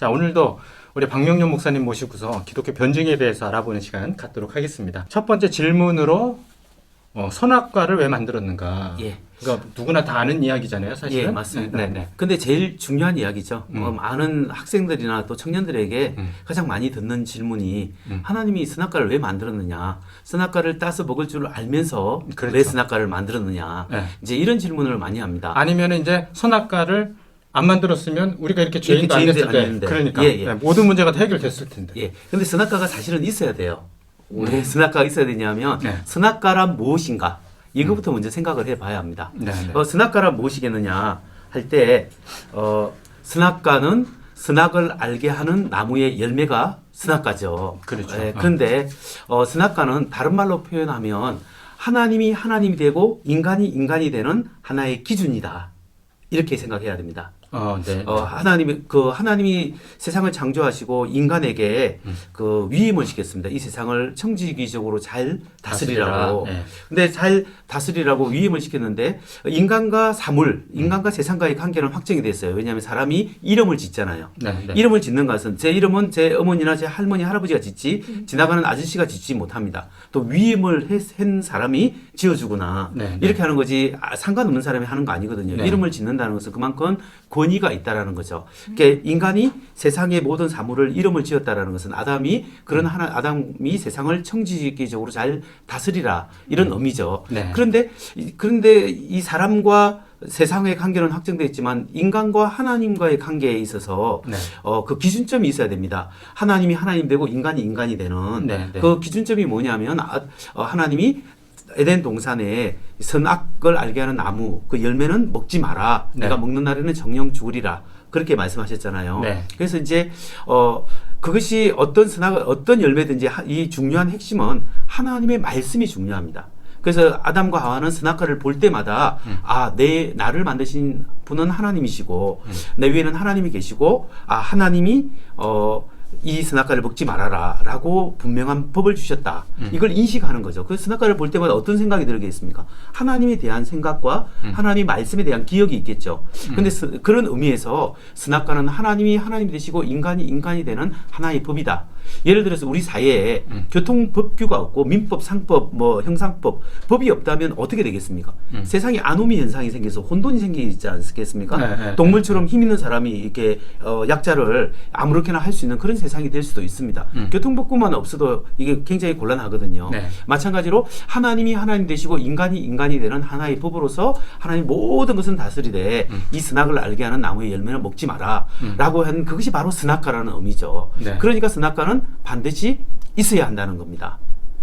자, 오늘도 우리 박명련 목사님 모시고서 기독교 변증에 대해서 알아보는 시간 갖도록 하겠습니다. 첫 번째 질문으로 어, 선악과를 왜 만들었는가? 예. 그러니까 누구나 다 아는 이야기잖아요, 사실은. 예, 맞습니다. 네, 네. 근데 제일 중요한 이야기죠. 음. 어, 많은 학생들이나 또 청년들에게 음. 가장 많이 듣는 질문이 음. 하나님이 스나카를 왜 만들었느냐? 스나카를 따서 먹을 줄 알면서 그렇죠. 왜 스나카를 만들었느냐? 네. 이제 이런 질문을 많이 합니다. 아니면 이제 선악과를 안 만들었으면 우리가 이렇게 죄인도 안 죄인들이 됐을 때. 그러니까 예, 예. 네, 모든 문제가 다 해결됐을 텐데. 예. 근데 스나카가 사실은 있어야 돼요. 왜 스나카가 있어야 되냐면 네. 스나카란 무엇인가? 이거부터 먼저 생각을 해봐야 합니다. 네, 네. 어, 스나카란 무엇이겠느냐 할 때 어, 스나카는 스낙을 알게 하는 나무의 열매가 스나카죠. 그렇죠. 예, 어. 그런데 어, 스나카는 다른 말로 표현하면 하나님이 하나님이 되고 인간이 인간이 되는 하나의 기준이다. 이렇게 생각해야 됩니다. 어, 네. 어, 하나님이 그 하나님이 세상을 창조하시고 인간에게 음. 그 위임을 시켰습니다. 이 세상을 청지기적으로 잘 다스리라고. 다스리라. 네. 근데 잘 다스리라고 위임을 시켰는데 인간과 사물, 인간과 세상과의 관계는 확정이 됐어요. 왜냐하면 사람이 이름을 짓잖아요. 네, 네. 이름을 짓는 것은 제 이름은 제 어머니나 제 할머니 할아버지가 짓지 지나가는 아저씨가 짓지 못합니다. 또 위임을 했- 한 사람이 지어주구나 네, 네. 이렇게 하는 거지 아, 상관없는 사람이 하는 거 아니거든요. 네. 이름을 짓는다는 것은 그만큼 권위가 있다라는 거죠. 그러니까 인간이 세상의 모든 사물을 이름을 지었다라는 것은 아담이 그런 하나 아담이 세상을 청지기적으로 잘 다스리라 이런 의미죠. 네. 그런데 이- 그런데 이 사람과 세상의 관계는 확정돼 있지만 인간과 하나님과의 관계에 있어서 네. 어, 그 기준점이 있어야 됩니다. 하나님이 하나님 되고 인간이 인간이 되는 네, 네. 그 기준점이 뭐냐면 아, 어, 하나님이 에덴 동산에 선악을 알게 하는 나무 그 열매는 먹지 마라. 네. 내가 먹는 날에는 정령 죽으리라. 그렇게 말씀하셨잖아요. 네. 그래서 이제 어 그것이 어떤 선악 어떤 열매든지 하- 이 중요한 핵심은 하나님의 말씀이 중요합니다. 그래서 아담과 하와는 스나카를 볼 때마다 음. 아, 내 나를 만드신 분은 하나님이시고 내 위에는 하나님이 계시고 아, 하나님이 어 이 스나카를 먹지 말아라라고 분명한 법을 주셨다. 음. 이걸 인식하는 거죠. 그 스나카를 볼 때마다 어떤 생각이 들겠습니까? 하나님에 대한 생각과 음. 하나님 말씀에 대한 기억이 있겠죠. 근데 스- 그런 의미에서 스나카는 하나님이 하나님이 되시고 인간이 인간이 되는 하나의 법이다. 예를 들어서 우리 사회에 음. 교통법규가 없고 민법, 상법, 뭐 형상법 법이 없다면 어떻게 되겠습니까? 음. 세상에 아노미 현상이 생겨서 혼돈이 생기지 않겠습니까? 네, 네, 동물처럼 힘 있는 사람이 이렇게 어, 약자를 아무렇게나 할 수 있는 그런 세상이 될 수도 있습니다. 음. 교통법규만 없어도 이게 굉장히 곤란하거든요. 네. 마찬가지로 하나님이 하나님 되시고 인간이 인간이 되는 하나의 법으로서 하나님 모든 것은 다스리되 음. 이 스낙을 알게 하는 나무의 열매는 먹지 마라 음. 라고 한 그것이 바로 스낙가라는 의미죠. 네. 그러니까 스낙가는 반드시 있어야 한다는 겁니다.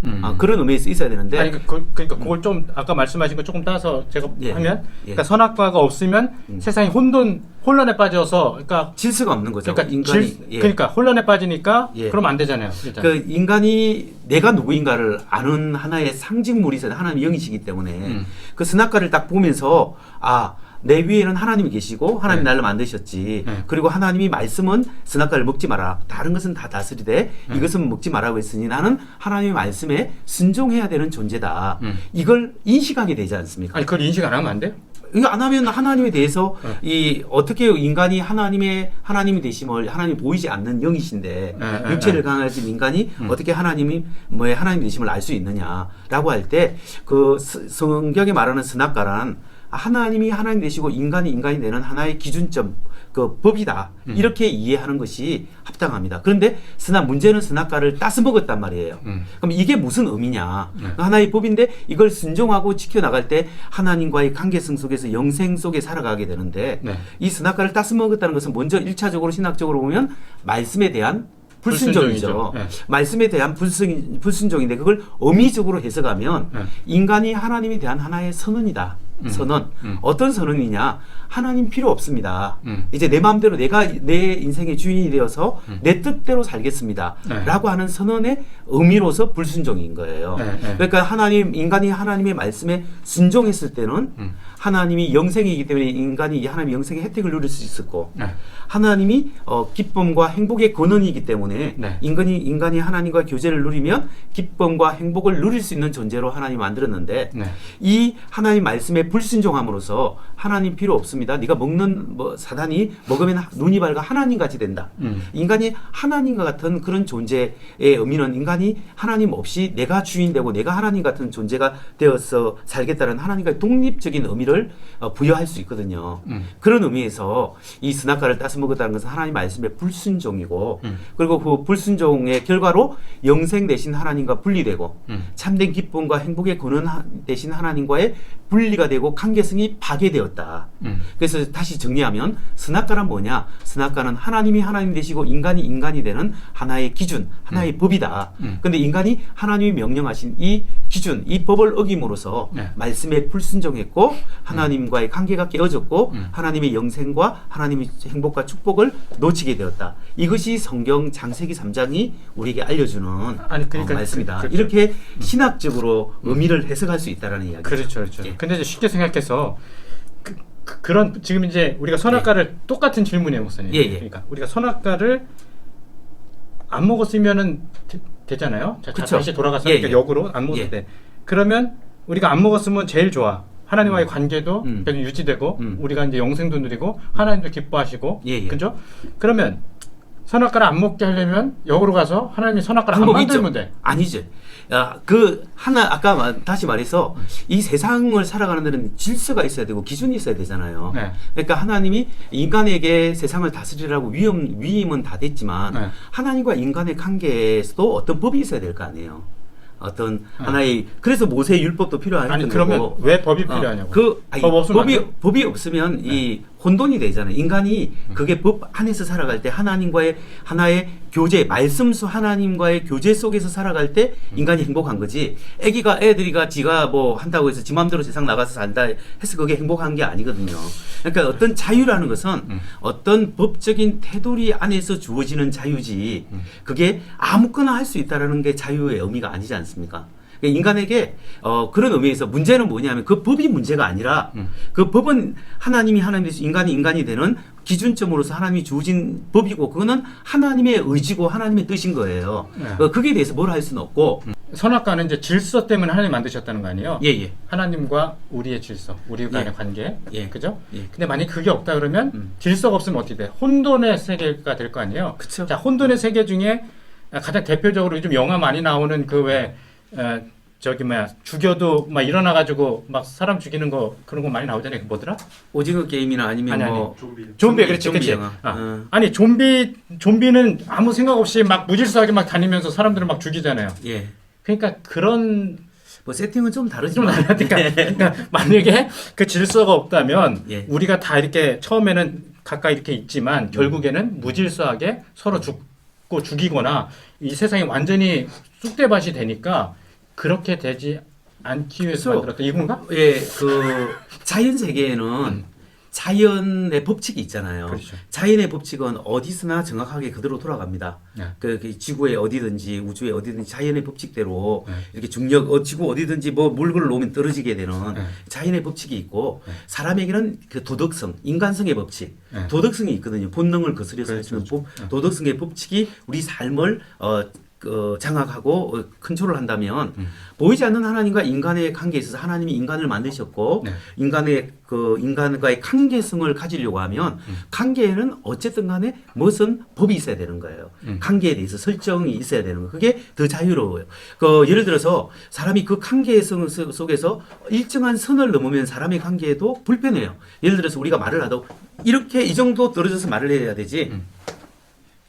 음. 아, 그런 의미에서 있어야 되는데 아니, 그, 그러니까 그걸 좀 아까 말씀하신 거 조금 따서 제가 예. 하면 예. 그러니까 선악과가 없으면 음. 세상이 혼돈 혼란에 빠져서 그러니까 질서가 없는 거죠. 그러니까 인간이 질, 예. 그러니까 혼란에 빠지니까 예. 그러면 안 되잖아요. 일단. 그 인간이 내가 누구인가를 아는 하나의 상징물이 있어요. 하나님 영이시기 때문에 음. 그 스나카를 딱 보면서 아. 내 위에는 하나님이 계시고 하나님 네. 나를 만드셨지. 네. 그리고 하나님이 말씀은 스나카를 먹지 마라. 다른 것은 다 다스리되 네. 이것은 먹지 마라고 했으니 나는 하나님의 말씀에 순종해야 되는 존재다. 음. 이걸 인식하게 되지 않습니까? 아니 그걸 인식 안 하면 안 돼요? 이거 안 하면 하나님에 대해서 네. 이 어떻게 인간이 하나님의 하나님이 되심을 하나님 보이지 않는 영이신데 네, 네, 육체를 네. 강하신 인간이 음. 어떻게 하나님이 뭐의 하나님 되심을 알 수 있느냐라고 할 때 그 성경에 말하는 스나가란 하나님이 하나님 되시고 인간이 인간이 되는 하나의 기준점 그 법이다 음. 이렇게 이해하는 것이 합당합니다. 그런데 스나 문제는 스나가를 따서 먹었단 말이에요. 음. 그럼 이게 무슨 의미냐? 네. 하나의 법인데 이걸 순종하고 지켜나갈 때 하나님과의 관계성 속에서 영생 속에 살아가게 되는데 네. 이 스나카를 따서 먹었다는 것은 먼저 일차적으로 신학적으로 보면 말씀에 대한 불순종이죠. 불순종이죠. 네. 말씀에 대한 불순, 불순종인데 그걸 의미적으로 해석하면 네. 인간이 하나님에 대한 하나의 선언이다. 음. 선언. 음. 어떤 선언이냐? 하나님 필요 없습니다. 음. 이제 내 마음대로 내가 내 인생의 주인이 되어서 음. 내 뜻대로 살겠습니다. 네. 라고 하는 선언의 의미로서 불순종인 거예요. 네, 네. 그러니까 하나님 인간이 하나님의 말씀에 순종했을 때는 음. 하나님이 영생이기 때문에 인간이 이 하나님의 영생의 혜택을 누릴 수 있었고 네. 하나님이 어, 기쁨과 행복의 근원이기 때문에 네. 인간이 인간이 하나님과 교제를 누리면 기쁨과 행복을 누릴 수 있는 존재로 하나님 만들었는데 네. 이 하나님 말씀에 불순종함으로써 하나님 필요 없습니다. 네가 먹는 뭐 사단이 먹으면 하- 눈이 밝아 하나님 같이 된다. 음. 인간이 하나님과 같은 그런 존재의 의미는 인간이 하나님 없이 내가 주인 되고 내가 하나님 같은 존재가 되어서 살겠다는 하나님과의 독립적인 의미 를 어, 부여할 수 있거든요. 음. 그런 의미에서 이 스나카를 따서 먹었다는 것은 하나님 말씀의 불순종이고 음. 그리고 그 불순종의 결과로 영생 대신 하나님과 분리되고 음. 참된 기쁨과 행복의 근원 하- 대신 하나님과의 분리가 되고 관계성이 파괴되었다. 음. 그래서 다시 정리하면 스나카란 뭐냐? 스나카는 하나님이 하나님 되시고 인간이 인간이 되는 하나의 기준, 하나의 법이다. 음. 근데 인간이 하나님이 명령하신 이 기준, 이 법을 어김으로써 네. 말씀에 불순종했고 하나님과의 관계가 깨어졌고 음. 하나님의 영생과 하나님의 행복과 축복을 놓치게 되었다. 이것이 성경 장세기 3장이 우리에게 알려주는 아니, 그러니까 어, 말씀이다. 그- 그렇죠. 이렇게 신학적으로 의미를 해석할 수 있다라는 이야기죠. 그렇죠, 그렇죠. 예. 근데 이제 쉽게 생각해서 그, 런 지금 이제 우리가 선악과를 똑같은 질문이에요, 목사님. 예, 예. 그러니까 우리가 선악과를 안 먹었으면은 되, 잖아요 자. 다시 돌아가서 예, 그러니까 예. 역으로 안 먹었을 예. 때 그러면 우리가 안 먹었으면 제일 좋아. 하나님과의 관계도 음. 계속 유지되고 음. 우리가 이제 영생도 누리고 하나님도 기뻐하시고 예, 예. 그죠? 그러면 선악과를 안 먹게 하려면 역으로 가서 하나님이 선악과를 안 방법이 있죠. 만들면 돼. 아니죠. 야, 그 하나 아까 말- 다시 말해서 이 세상을 살아가는 데는 질서가 있어야 되고 기준이 있어야 되잖아요. 네. 그러니까 하나님이 인간에게 세상을 다스리라고 위험 위임은 다 됐지만 네. 하나님과 인간의 관계에서도 어떤 법이 있어야 될 거 아니에요. 어떤 네. 하나의 그래서 모세 율법도 필요한 아니 거고. 그러면 왜 법이 어, 필요하냐고. 그 아니, 법 없으면 법이? 법이 없으면 이 혼돈이 되잖아요. 인간이 그게 법 안에서 살아갈 때 하나님과의 하나의 교제, 말씀수 하나님과의 교제 속에서 살아갈 때 인간이 행복한 거지. 애기가 애들이가 지가 뭐 한다고 해서 지 마음대로 세상 나가서 산다 해서 그게 행복한 게 아니거든요. 그러니까 어떤 자유라는 것은 음. 어떤 법적인 테두리 안에서 주어지는 자유지. 그게 아무거나 할 수 있다라는 게 자유의 의미가 아니지 않습니까? 그러니까 인간에게 어, 그런 의미에서 문제는 뭐냐면 그 법이 문제가 아니라 음. 그 법은 하나님이 하나님에서 인간이 인간이 되는 기준점으로서 하나님이 주어진 법이고 그거는 하나님의 의지고 하나님의 뜻인 거예요. 네. 어, 거기에 대해서 뭘 할 수는 없고 선악과는 이제 질서 때문에 하나님 만드셨다는 거 아니에요? 예 예 하나님과 우리의 질서, 우리 간의 예. 관계, 예. 그죠? 예. 근데 만약 그게 없다 그러면 음. 질서가 없으면 어떻게 돼? 혼돈의 세계가 될 거 아니에요? 그쵸. 자, 혼돈의 세계 중에 가장 대표적으로 요즘 영화 많이 나오는 그왜 저기 뭐야 죽여도 막 일어나 가지고 막 사람 죽이는 거 그런 거 많이 나오잖아요. 그 뭐더라? 오징어 게임이나 아니면 아니, 아니. 뭐 좀비, 좀비, 그렇지, 좀비 그렇지. 영화. 아. 어. 아니 좀비 좀비는 아무 생각 없이 막 무질서하게 막 다니면서 사람들을 막 죽이잖아요. 예. 그러니까 그런 뭐 세팅은 좀 좀 다르지만 다르니까 그러니까 만약에 그 질서가 없다면 예. 우리가 다 이렇게 처음에는 가까이 이렇게 있지만 결국에는 무질서하게 서로 죽고 죽이거나 이 세상이 완전히 쑥대밭이 되니까 그렇게 되지 않기 위해서 그래서- 만들었다 이건가? 예, 그 자연 세계에는 자연의 법칙이 있잖아요. 음. 그렇죠. 자연의 법칙은 어디서나 정확하게 그대로 돌아갑니다. 네. 그, 그 지구에 어디든지 우주에 어디든지 자연의 법칙대로 네. 이렇게 중력 어, 지구 어디든지 뭐 물건을 놓으면 떨어지게 되는 네. 자연의 법칙이 있고 네. 사람에게는 그 도덕성, 인간성의 법칙, 네. 도덕성이 있거든요. 본능을 거스려서 그렇죠, 하는 법, 네. 도덕성의 법칙이 우리 삶을 어, 그 장악하고 어, 컨트롤 한다면 음. 보이지 않는 하나님과 인간의 관계에 있어서 하나님이 인간을 만드셨고 네. 인간의 그 인간과의 관계성을 가지려고 하면 음. 관계에는 어쨌든 간에 무슨 법이 있어야 되는 거예요. 음. 관계에 대해서 설정이 있어야 되는 거. 그게 더 자유로워요. 그 예를 들어서 사람이 그 관계성 속- 속에서 일정한 선을 넘으면 사람의 관계에도 불편해요. 예를 들어서 우리가 말을 하도 이렇게 이 정도 떨어져서 말을 해야 되지. 음.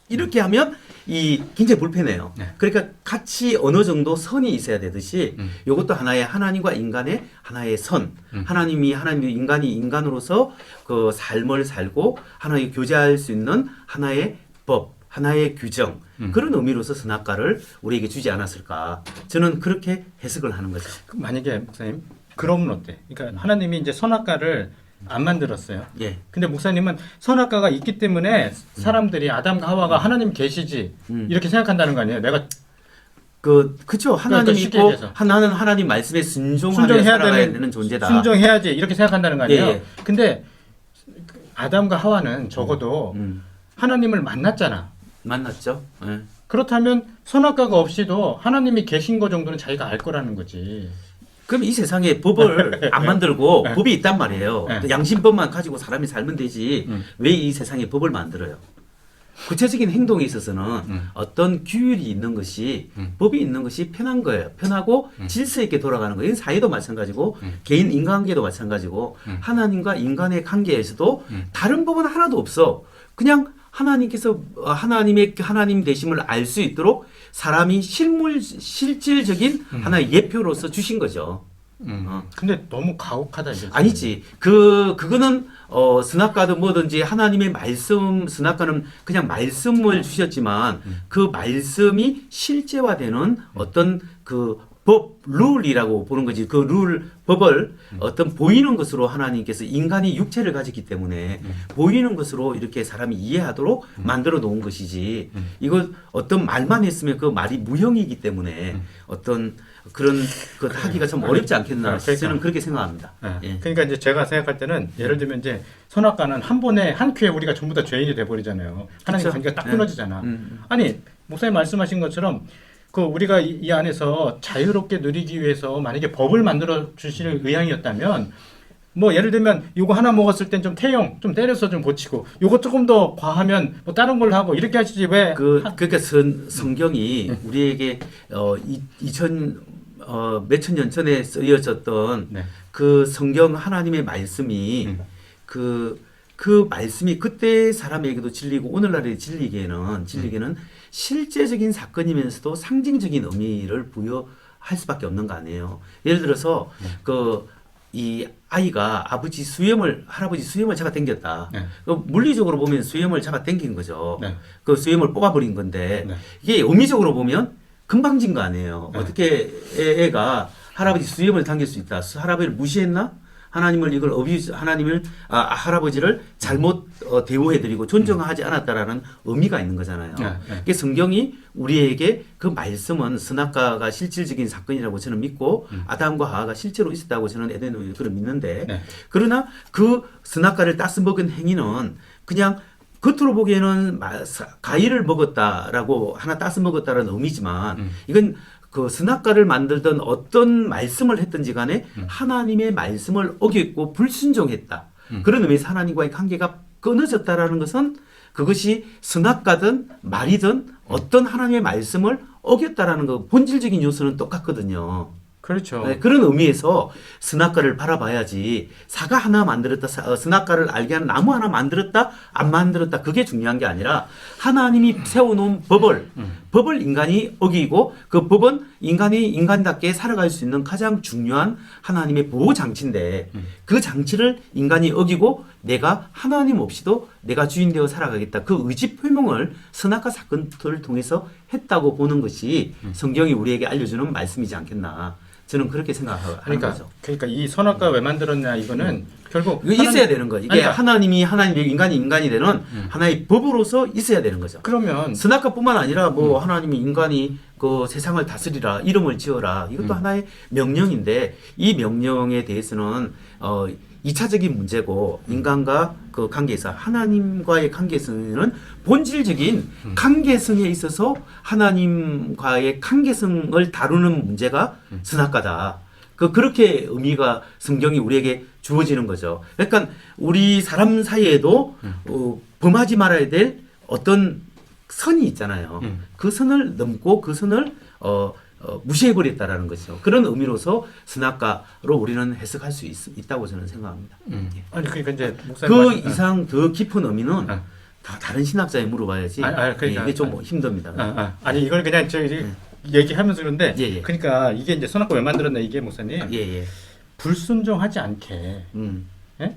이렇게 하면 이 굉장히 불편해요. 네. 그러니까 같이 어느 정도 선이 있어야 되듯이 음. 이것도 하나의 하나님과 인간의 하나의 선. 음. 하나님이 하나님이 인간이 인간으로서 그 삶을 살고 하나의 교제할 수 있는 하나의 법, 하나의 규정 음. 그런 의미로서 선악과를 우리에게 주지 않았을까? 저는 그렇게 해석을 하는 거죠. 그 만약에 목사님 그러면 어때? 그러니까 하나님이 이제 선악과를 안 만들었어요. 예. 근데 목사님은 선악과가 있기 때문에 사람들이 아담과 하와가 하나님 계시지 음. 이렇게 생각한다는 거 아니에요? 내가 그 그쵸 하나님 그러니까 쉽게 있고 얘기해서. 하나는 하나님 말씀에 순종하며 순종해야 살아가야 되는, 되는 존재다. 순종해야지 이렇게 생각한다는 거 아니에요. 예, 예. 근데 아담과 하와는 적어도 음, 하나님을 만났잖아. 만났죠. 예. 그렇다면 선악과가 없이도 하나님이 계신 거 정도는 자기가 알 거라는 거지. 그럼 이 세상에 법을 안 만들고 네. 법이 있단 말이에요. 네. 양심법만 가지고 사람이 살면 되지 음. 왜이 세상에 법을 만들어요? 구체적인 행동에 있어서는 음. 어떤 규율이 있는 것이 음. 법이 있는 것이 편한 거예요. 편하고 음. 질서 있게 돌아가는 거예요. 사회도 마찬가지고 음. 개인 인간관계도 마찬가지고 음. 하나님과 인간의 관계에서도 음. 다른 법은 하나도 없어. 그냥 하나님께서 어, 하나님의 그 하나님 되심을 알 수 있도록 사람이 실물 실질적인 음. 하나의 예표로서 주신 거죠. 음. 어. 근데 너무 가혹하다 이게. 아니지. 그 그거는 어 스나카든 뭐든지 하나님의 말씀 스나카는 그냥 말씀을 주셨지만 음. 그 말씀이 실제화되는 어떤 그 법 룰이라고 보는 거지. 그 룰 법을 음. 어떤 보이는 것으로 하나님께서 인간이 육체를 가졌기 때문에 음. 보이는 것으로 이렇게 사람이 이해하도록 만들어 놓은 것이지. 음. 이거 어떤 말만 했으면 그 말이 무형이기 때문에 음. 어떤 그런 그 하기가 좀 아니, 어렵지 않겠나. 아, 그러니까. 저는 그렇게 생각합니다. 예. 예. 그러니까 이제 제가 생각할 때는 예를 들면 이제 선악과는 한 번에 한 큐에 우리가 전부 다 죄인이 돼 버리잖아요. 하나님. 관계가 딱 예. 끊어지잖아. 음. 아니 목사님 말씀하신 것처럼 그 우리가 이, 이 안에서 자유롭게 누리기 위해서 만약에 법을 만들어 주실 의향이었다면 뭐 예를 들면 요거 하나 먹었을 땐 좀 태용 좀 때려서 좀 고치고 요거 조금 더 과하면 뭐 다른 걸로 하고 이렇게 하시지 왜그 하- 그러니까 선, 성경이 우리에게 어 이, 2000 어, 몇천 년 전에 쓰여졌던 네. 그 성경 하나님의 말씀이 음. 그, 그 말씀이 그때 사람에게도 진리고 오늘날에 진리기에는 진리기에는 실제적인 사건이면서도 상징적인 의미를 부여할 수밖에 없는 거 아니에요. 예를 들어서 그이 아이가 아버지 수염을 할아버지 수염을 잡아 당겼다. 네. 그 물리적으로 보면 수염을 잡아 당긴 거죠. 네. 그 수염을 뽑아버린 건데 네. 이게 의미적으로 보면 금방진 거 아니에요. 네. 어떻게 애, 애가 할아버지 수염을 당길 수 있다. 수- 할아버지를 무시했나? 하나님을 이걸 어뷰 하나님을 아, 할아버지를 잘못 어, 대우해드리고 존중하지 않았다라는 의미가 있는 거잖아요. 네, 네. 그게 성경이 우리에게 그 말씀은 스나카가 실질적인 사건이라고 저는 믿고 음. 아담과 하와가 실제로 있었다고 저는 에덴을 그를 믿는데 네. 그러나 그 스나카를 따스 먹은 행위는 그냥 겉으로 보기에는 가위를 먹었다라고 하나 따스 먹었다라는 의미지만 음. 이건 그 스나카를 만들던 어떤 말씀을 했든지 간에 음. 하나님의 말씀을 어겼고 불순종했다. 음. 그런 의미에서 하나님과의 관계가 끊어졌다라는 것은 그것이 스나카든 말이든 어떤 하나님의 말씀을 어겼다라는 그 본질적인 요소는 똑같거든요. 그렇죠. 네, 그런 의미에서 스나카를 바라봐야지 사과 하나 만들었다 사- 어, 스나카를 알게 하는 나무 하나 만들었다 안 만들었다 그게 중요한 게 아니라 하나님이 세워놓은 법을 음. 법을 인간이 어기고 그 법은 인간이 인간답게 살아갈 수 있는 가장 중요한 하나님의 보호 장치인데 음. 그 장치를 인간이 어기고 내가 하나님 없이도 내가 주인 되어 살아가겠다 그 의지 표명을 스나카 사건들을 통해서 했다고 보는 것이 음. 성경이 우리에게 알려주는 말씀이지 않겠나 저는 그렇게 생각하는 그러니까 거죠. 그러니까 이 선악과 왜 만들었냐 이거는 결국 이거 있어야 되는 거. 이게 아니, 그러니까- 하나님이 하나님이 인간이 인간이 되는 음. 하나의 법으로서 있어야 되는 거죠. 그러면 스나카뿐만 아니라 뭐 음. 하나님이 인간이 그 세상을 다스리라 이름을 지어라 이것도 음. 하나의 명령인데 이 명령에 대해서는 어 2차적인 문제고 음. 인간과 그 관계에서 하나님과의 관계성은 본질적인 음. 관계성에 있어서 하나님과의 관계성을 다루는 문제가 음. 스나카다. 그 그렇게 의미가 성경이 우리에게 주어지는 거죠. 그러니까 우리 사람 사이에도 음. 어, 범하지 말아야 될 어떤 선이 있잖아요. 음. 그 선을 넘고 그 선을 어, 어, 무시해 버렸다라는 거죠. 그런 의미로서 스나카로 우리는 해석할 수 있, 다고 저는 생각합니다. 음. 아니 그러니까 이제 목사님 그 말씀- 이상 더 깊은 의미는 어. 다 다른 신학자에 물어봐야지. 아니, 아니, 그러니까- 이게 좀 힘듭니다. 아, 아, 아 니 이걸 그냥 저 이제 얘기하면서 그런데 예, 예. 그러니까 이게 이제 선악과 왜 만들었나 이게 목사님 예, 예. 불순종하지 않게 음. 예?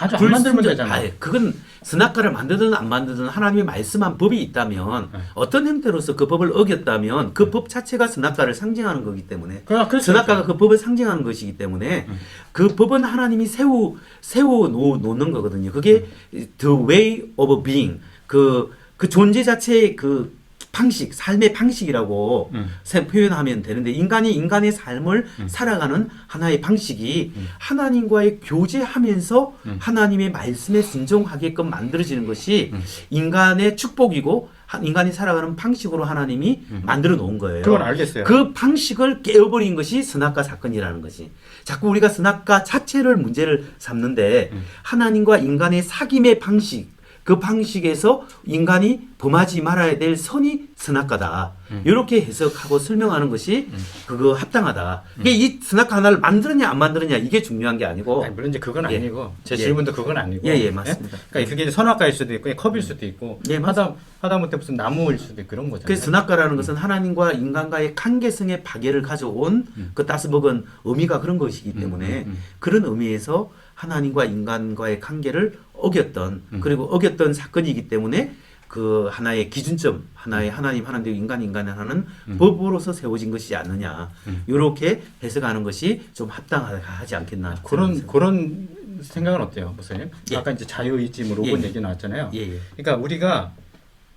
아주 안 만들면 불순종- 되잖아. 아 예, 그건 스나카를 만들든 안 만들든 하나님의 말씀한 법이 있다면 네. 어떤 형태로서 그 법을 어겼다면 그 법 자체가 스나카를 상징하는 거기 때문에 그 그렇죠. 스나카가 그 법을 상징하는 것이기 때문에 음. 그 법은 하나님이 세우 세워 놓, 놓는 거거든요. 그게 음. the way of being 그, 그 존재 자체의 그 방식, 삶의 방식이라고 음. 세- 표현하면 되는데 인간이 인간의 삶을 음. 살아가는 하나의 방식이 하나님과의 교제하면서 음. 하나님의 말씀에 순종하게끔 만들어지는 것이 음. 인간의 축복이고 하- 인간이 살아가는 방식으로 하나님이 만들어 놓은 거예요. 음. 그건 알겠어요. 그 방식을 깨어버린 것이 선악과 사건이라는 것이. 자꾸 우리가 선악과 자체를 문제를 삼는데 음. 하나님과 인간의 사귐의 방식, 그 방식에서 인간이 범하지 말아야 될 선이 선악과다. 음. 이렇게 해석하고 설명하는 것이 그거 합당하다. 이게 이 선악과 하나를 만들었냐 안 만들었냐 이게 중요한 게 아니고 아니, 물론 이제 그건 예. 아니고 제 예. 질문도 그건 아니고 예, 예, 맞습니다. 그러니까 그게 선악과일 수도 있고 컵일 수도 있고 예, 하다 하다못해 무슨 나무일 수도 있고 그런 거잖아요. 그 선악과라는 것은 하나님과 인간과의 관계성의 파괴를 가져온 그 따스벅은 의미가 그런 것이기 때문에 음, 음. 그런 의미에서 하나님과 인간과의 관계를 어겼던 음. 그리고 어겼던 사건이기 때문에 그 하나의 기준점, 하나의 하나님 하나님 인간 인간을 하는 음. 법으로서 세워진 것이지 않느냐 음. 이렇게 해석하는 것이 좀 합당하지 않겠나 그런 그런 생각은 어때요, 목사님? 예. 아까 이제 자유의지 뭐 로봇 예. 얘기 나왔잖아요. 예, 예. 그러니까 우리가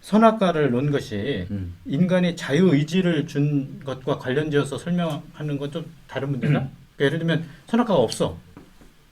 선악과를 놓은 것이 음. 인간이 자유의지를 준 것과 관련지어서 설명하는 건 좀 다른 문제가? 그러니까 예를 들면 선악과가 없어.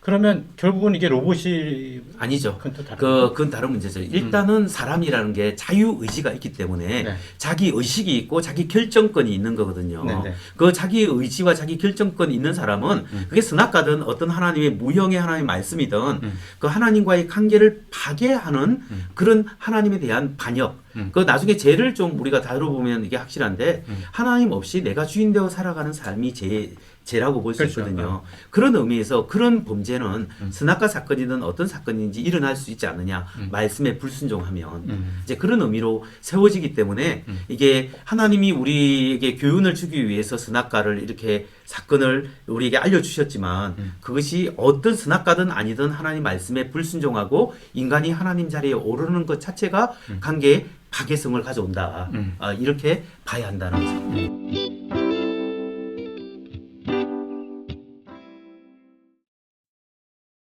그러면 결국은 이게 로봇이 아니죠. 그건 또 다른 그, 그건 다른 문제죠. 일단은 사람이라는 게 자유 의지가 있기 때문에 네. 자기 의식이 있고 자기 결정권이 있는 거거든요. 네, 네. 그 자기 의지와 자기 결정권이 있는 사람은 음. 그게 선악가든 어떤 하나님의 무형의 하나님의 말씀이든 음. 그 하나님과의 관계를 파괴하는 음. 그런 하나님에 대한 반역. 음. 그 나중에 죄를 좀 우리가 다뤄보면 이게 확실한데 음. 하나님 없이 내가 주인 되어 살아가는 삶이 죄 죄라고 볼수 그렇죠. 있거든요. 그런 의미에서 그런 범죄는 음. 선악과 사건이든 어떤 사건인지 일어날 수 있지 않느냐. 음. 말씀에 불순종하면 음. 이제 그런 의미로 세워지기 때문에 음. 이게 하나님이 우리에게 교훈을 주기 위해서 선악과를 이렇게 사건을 우리에게 알려주셨지만 음. 그것이 어떤 선악과든 아니든 하나님 말씀에 불순종하고 인간이 하나님 자리에 오르는 것 자체가 음. 관계에 파괴성을 가져온다. 음. 아, 이렇게 봐야 한다는 거죠.